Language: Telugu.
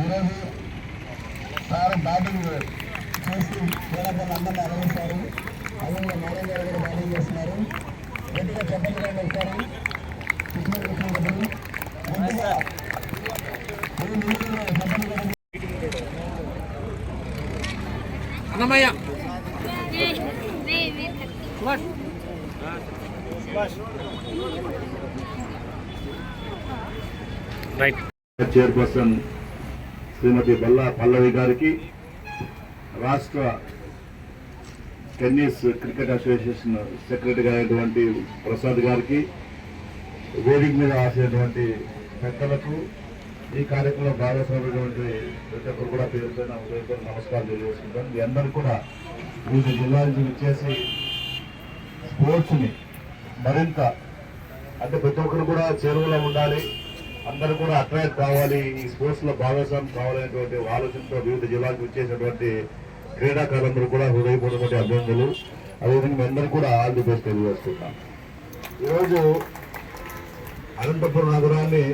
ఈరోజు సార్ బ్యాటింగ్ చేసి క్రీడాకారులు అందరినీ అలవిస్తారు అలాగే మేడం గారు కూడా బ్యాటింగ్ చేస్తున్నారు. గట్టిగా చెప్పండి రండి ఒకసారి అన్నమయ్య. రైట్ చైర్పర్సన్ శ్రీమతి బల్లా పల్లవి గారికి రాష్ట్ర టెన్నిస్ క్రికెట్ అసోసియేషన్ సెక్రటరీ అయినటువంటి ప్రసాద్ గారికి వేదిక మీద ఆసేటువంటి పెద్దలకు ఈ కార్యక్రమంలో భాగస్వామైనటువంటి ప్రతి ఒక్కరు కూడా పేరు నమస్కారం తెలియజేసుకుంటాను. మీ అందరూ కూడా వివిధ జిల్లాల నుంచి వచ్చేసి స్పోర్ట్స్ని మరింత అంటే ప్రతి ఒక్కరు కూడా చేరువలో ఉండాలి. అందరూ కూడా అట్రాక్ట్ కావాలి ఈ స్పోర్ట్స్లో భాగస్వామి కావాలనేటువంటి ఆలోచనతో వివిధ జిల్లాలకు వచ్చేసినటువంటి క్రీడాకారులందరూ కూడా హృదయపూర్వకమైన అభినందనలు. అదేవిధంగా మీ అందరూ కూడా ఆల్ ది బెస్ట్ తెలియజేస్తున్నాం ఈరోజు అనంతపురం నగరాన్ని